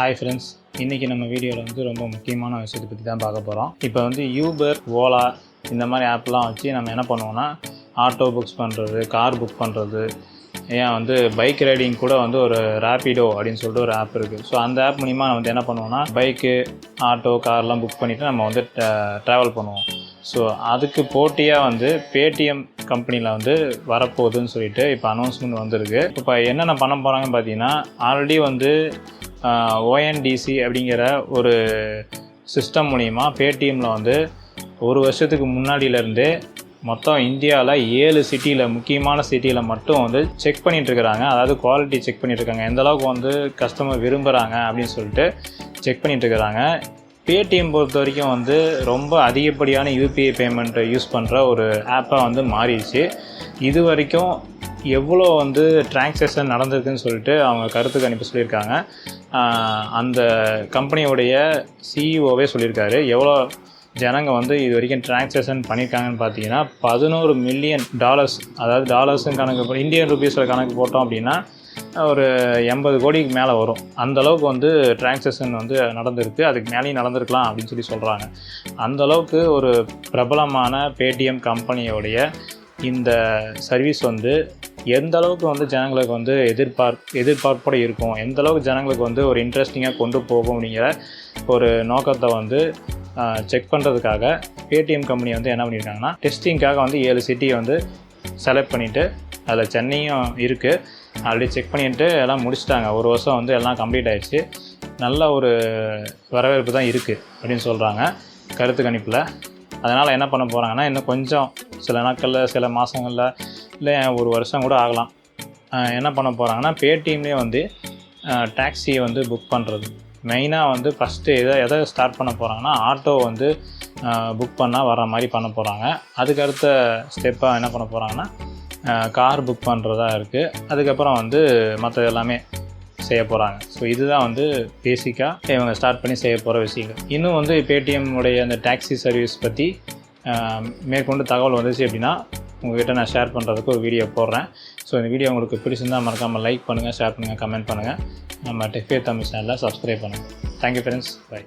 Hi friends இன்றைக்கி நம்ம வீடியோவில் வந்து ரொம்ப முக்கியமான விஷயத்தை பற்றி தான் பார்க்க போகிறோம் இப்போ வந்து யூபர் ஓலா இந்த மாதிரி ஆப்லாம் வச்சு நம்ம என்ன பண்ணுவோம்னா ஆட்டோ புக்ஸ் பண்ணுறது கார் புக் பண்ணுறது ஏன் வந்து பைக் ரைடிங் கூட வந்து ஒரு ரேப்பிடோ அப்படின்னு சொல்லிட்டு ஒரு ஆப் இருக்குது ஸோ அந்த ஆப் மூலிமா நம்ம வந்து என்ன பண்ணுவோம்னா பைக்கு ஆட்டோ கார்லாம் புக் பண்ணிவிட்டு நம்ம வந்து ட்ராவல் பண்ணுவோம். ஸோ அதுக்கு போட்டியாக வந்து பேடிஎம் கம்பெனியில் வந்து வரப்போகுதுன்னு சொல்லிட்டு இப்போ அனௌன்ஸ்மெண்ட் வந்திருக்கு. இப்போ என்னென்ன பண்ண போகிறாங்கன்னு பார்த்தீங்கன்னா ஆல்ரெடி வந்து ஓஎன்டிசி அப்படிங்கிற ஒரு சிஸ்டம் மூலிமா பேடிஎம்மில் வந்து ஒரு வருஷத்துக்கு முன்னாடியிலேருந்தே மொத்தம் இந்தியாவில் ஏழு சிட்டியில் முக்கியமான சிட்டியில் மட்டும் வந்து செக் பண்ணிகிட்ருக்குறாங்க அதாவது குவாலிட்டி செக் பண்ணிகிட்ருக்காங்க இருக்காங்க வந்து கஸ்டமர் விரும்புகிறாங்க அப்படின்னு சொல்லிட்டு செக் பண்ணிகிட்ருக்குறாங்க பேடிஎம் பொறுத்த வரைக்கும் வந்து ரொம்ப அதிகப்படியான யூபிஐ பேமெண்ட்டை யூஸ் பண்ணுற ஒரு ஆப்பாக வந்து மாறிடுச்சு. இது வரைக்கும் எவ்வளோ வந்து டிரான்சாக்ஷன் நடந்திருக்குன்னு சொல்லிட்டு அவங்க கருத்து கணிப்பு சொல்லியிருக்காங்க. அந்த கம்பெனியோடைய சிஇஓவே சொல்லியிருக்காரு. எவ்வளோ ஜனங்க வந்து இது வரைக்கும் டிரான்சாக்ஷன் பண்ணியிருக்காங்கன்னு பார்த்தீங்கன்னா பதினோரு மில்லியன் டாலர்ஸ் அதாவது டாலர்ஸும் கணக்கு இந்தியன் ருபீஸில் கணக்கு போட்டோம் அப்படின்னா ஒரு எண்பது கோடிக்கு மேலே வரும். அந்தளவுக்கு வந்து டிரான்சாக்ஷன் வந்து நடந்திருக்கு. அதுக்கு மேலேயும் நடந்திருக்கலாம் அப்படின்னு சொல்லி சொல்கிறாங்க அந்தளவுக்கு ஒரு பிரபலமான பேடிஎம் கம்பெனியோடைய இந்த சர்வீஸ் வந்து எந்த அளவுக்கு வந்து ஜனங்களுக்கு வந்து எதிர்பார்ப் எதிர்பார்ப்போட இருக்கும் எந்த அளவுக்கு ஜனங்களுக்கு வந்து ஒரு இன்ட்ரெஸ்டிங்காக கொண்டு போகும் அப்படிங்கிற ஒரு நோக்கத்தை வந்து செக் பண்ணுறதுக்காக பேடிஎம் கம்பெனி வந்து என்ன பண்ணியிருக்காங்கன்னா டெஸ்டிங்காக வந்து ஏழு சிட்டியை வந்து செலக்ட் பண்ணிவிட்டு அதில் சென்னையும் இருக்குது ஆல்ரெடி செக் பண்ணிட்டு எல்லாம் முடிச்சிட்டாங்க. ஒரு வருஷம் வந்து எல்லாம் கம்ப்ளீட் ஆகிடுச்சு நல்ல ஒரு வரவேற்பு தான் இருக்குது அப்படின்னு சொல்கிறாங்க கருத்து கணிப்பில். அதனால் என்ன பண்ண போகிறாங்கன்னா இன்னும் கொஞ்சம் சில நாட்களில் சில மாதங்களில் இல்லை ஒரு வருஷம் கூட ஆகலாம். என்ன பண்ண போகிறாங்கன்னா பேடிஎம்லேயே வந்து டாக்ஸியை வந்து புக் பண்ணுறது மெயினாக வந்து ஃபஸ்ட்டு எதை எதை ஸ்டார்ட் பண்ண போகிறாங்கன்னா ஆட்டோ வந்து புக் பண்ணால் வர மாதிரி பண்ண போகிறாங்க அதுக்கு அடுத்த ஸ்டெப்பாக என்ன பண்ண போகிறாங்கன்னா கார் புக் பண்ணுறதா இருக்குது அதுக்கப்புறம் வந்து மற்ற எல்லாமே செய்ய போகிறாங்க ஸோ இதுதான் வந்து பேசிக்காக இவங்க ஸ்டார்ட் பண்ணி செய்ய போகிற விஷயங்கள். இன்னும் வந்து பேடிஎம் உடைய அந்த டாக்ஸி சர்வீஸ் பற்றி மேற்கொண்டு தகவல் வந்துச்சு அப்படின்னா உங்ககிட்ட நான் ஷேர் பண்ணுறதுக்கு ஒரு வீடியோ போடுறேன். ஸோ இந்த வீடியோ உங்களுக்கு பிடிச்சிருந்தால் மறக்காமல் லைக் பண்ணுங்கள் ஷேர் பண்ணுங்கள் கமெண்ட் பண்ணுங்கள் நம்ம டெஃபே தமிழ் சேனலில் சப்ஸ்கிரைப் பண்ணுங்கள் தேங்க்யூ ஃப்ரெண்ட்ஸ் பை